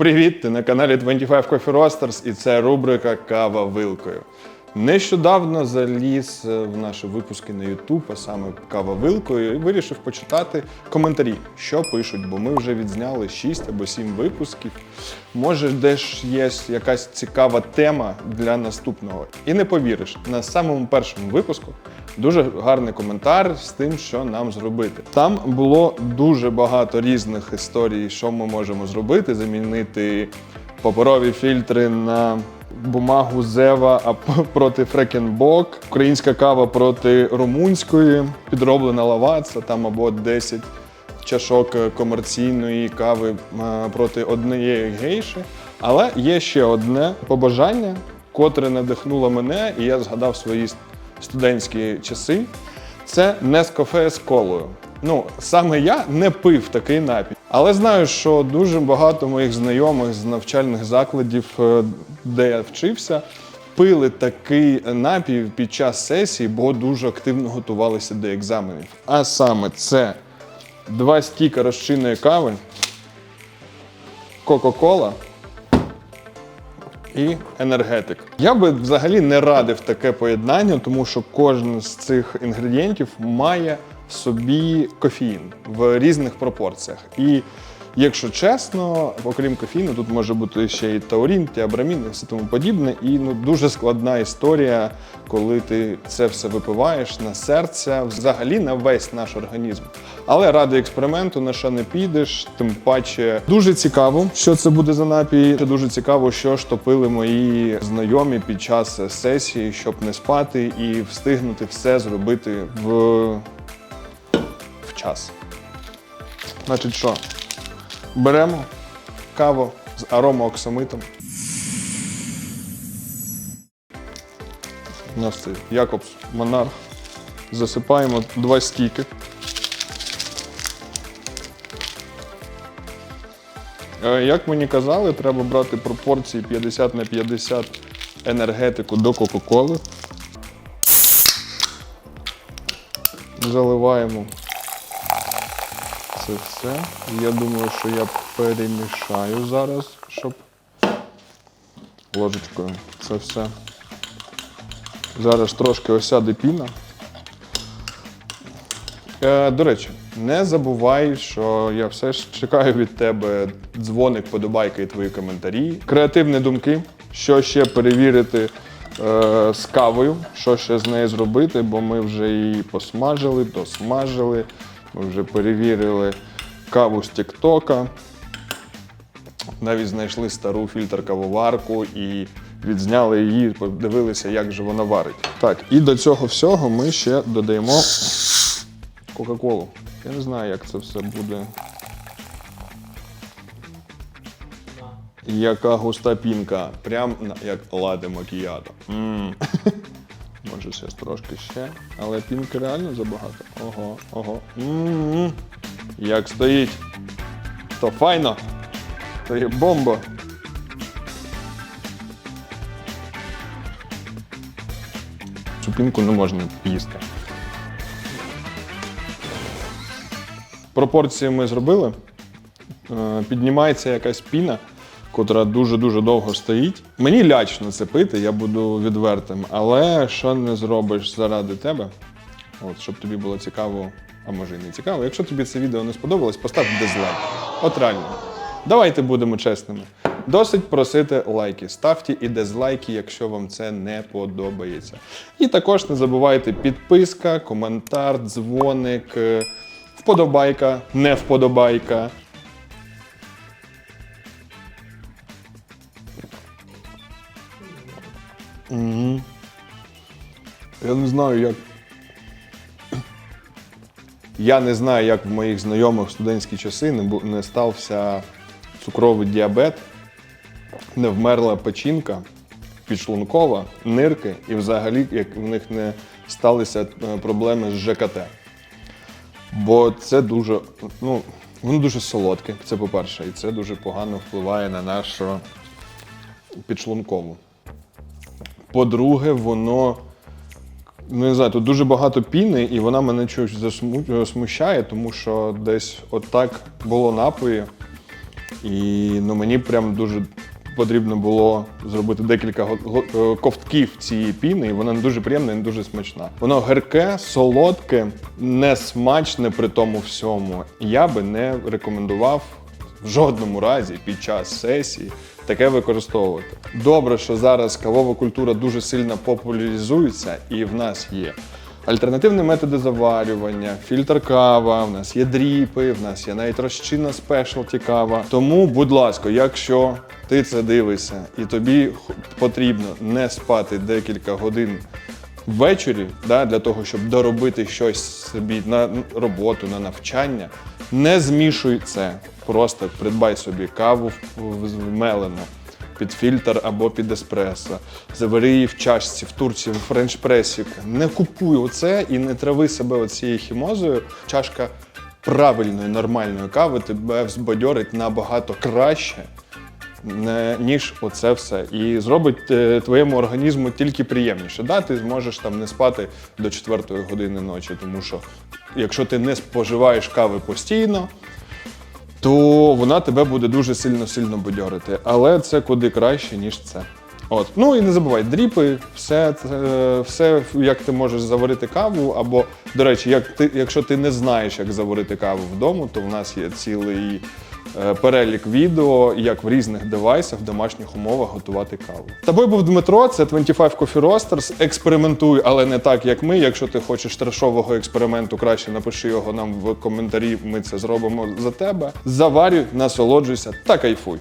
Привіт! Ти на каналі 25 Coffee Roasters і це рубрика Кава вилкою. Нещодавно заліз е, в наші випуски на YouTube, а саме кава вилкою, і вирішив почитати коментарі, що пишуть, бо ми вже відзняли 6 або 7 випусків. Може, десь є якась цікава тема для наступного. І не повіриш, на самому першому випуску дуже гарний коментар з тим, що нам зробити. Там було дуже багато різних історій, що ми можемо зробити, замінити паперові фільтри на бумагу Зева проти Фрекенбок, українська кава проти румунської, підроблена лаваца, там або 10 чашок е, комерційної кави е, проти однієї гейші. Але є ще одне побажання, котре надихнуло мене, і я згадав свої студентські часи. Це Нескафе з колою. Ну, саме я не пив такий напій, але знаю, що дуже багато моїх знайомих з навчальних закладів, е, де я вчився, пили такий напій під час сесії, бо дуже активно готувалися до екзаменів. А саме це два стіка розчинної кави, Кока-Кола і енергетик. Я би взагалі не радив таке поєднання, тому що кожен з цих інгредієнтів має в собі кофеїн в різних пропорціях. І якщо чесно, окрім кофеїну, тут може бути ще і таурін, тіабрамін і все тому подібне. І ну дуже складна історія, коли ти це все випиваєш на серце, взагалі на весь наш організм. Але ради експерименту на що не підеш, тим паче дуже цікаво, що це буде за напій. Дуже цікаво, що ж топили мої знайомі під час сесії, щоб не спати і встигнути все зробити в, в час. Значить, що? Беремо каву з аромаоксамитом. У нас це Якобс Монарх. Засипаємо два стіки. Е, Як мені казали, треба брати пропорції 50 на 50 енергетику до Кока-Коли. Заливаємо це все. Я думаю, що я перемішаю зараз, щоб ложечкою це все. Зараз трошки осяде піна. Е, до речі, не забувай, що я все ж чекаю від тебе дзвоник, подобайки і твої коментарі. Креативні думки, що ще перевірити е, з кавою, що ще з нею зробити, бо ми вже її посмажили, досмажили. Ми вже перевірили каву з Тіктока. Навіть знайшли стару фільтр кавоварку і відзняли її, подивилися, як же вона варить. Так, і до цього всього ми ще додаємо Кока-Колу. Я не знаю, як це все буде. Яка густа пінка. Прям як ладе макіято. М. Може, ще трошки ще. Але пінки реально забагато. Ого, ого. М-м-м. Як стоїть. То файно. То є бомба. Цю пінку не можна їсти. Пропорції ми зробили. Е, Піднімається якась піна, котра дуже-дуже довго стоїть. Мені лячно це пити, я буду відвертим. Але що не зробиш заради тебе, от, щоб тобі було цікаво, а може і не цікаво. Якщо тобі це відео не сподобалось, постав дизлайк. От реально. Давайте будемо чесними. Досить просити лайки. Ставте і дизлайки, якщо вам це не подобається. І також не забувайте підписка, коментар, дзвоник, е, вподобайка, не вподобайка. Угу. Я не знаю, як. Я не знаю, як в моїх знайомих в студентські часи не, бу- не стався цукровий діабет, не вмерла печінка, підшлункова, нирки, і взагалі як в них не сталися е, проблеми з ЖКТ. Бо це дуже, ну, воно дуже солодке, це по-перше, і це дуже погано впливає на нашу підшлункову. По-друге, воно Ну, не знаю, тут дуже багато піни, і вона мене чогось засму- смущає, тому що десь отак було напої. І ну, мені прям дуже потрібно було зробити декілька е, ковтків цієї піни, і вона дуже приємна і дуже смачна. Воно гірке, солодке, не смачне при тому всьому. Я би не рекомендував в жодному разі під час сесії таке використовувати. Добре, що зараз кавова культура дуже сильно популяризується, і в нас є. Альтернативні методи заварювання, фільтр кава, в нас є дріпи, в нас є навіть розчинна спешалті кава. Тому, будь ласка, якщо ти це дивишся і тобі потрібно не спати декілька годин ввечері, да, для того, щоб доробити щось собі на роботу, на навчання, не змішуй це. Просто придбай собі каву в- вмелену під фільтр або під еспресо. Завари її в чашці, в турці, в френч-пресі. Не купуй оце і не трави себе оцією хімозою. Чашка правильної, нормальної кави тебе взбадьорить набагато краще, ніж оце все. І зробить е, твоєму організму тільки приємніше. Да, ти зможеш там не спати до 4 години ночі, тому що якщо ти не споживаєш кави постійно, то вона тебе буде дуже сильно-сильно бадьорити. Але це куди краще, ніж це. От. Ну і не забувай, дріпи, все, все, як ти можеш заварити каву. Або, до речі, як ти, якщо ти не знаєш, як заварити каву вдома, то в нас є цілий е, перелік відео, як в різних девайсах в домашніх умовах готувати каву. З Тобою був Дмитро, це 25 Coffee Roasters. Експериментуй, але не так, як ми. Якщо ти хочеш трешового експерименту, краще напиши його нам в коментарі. Ми це зробимо за тебе. Заварюй, насолоджуйся та кайфуй.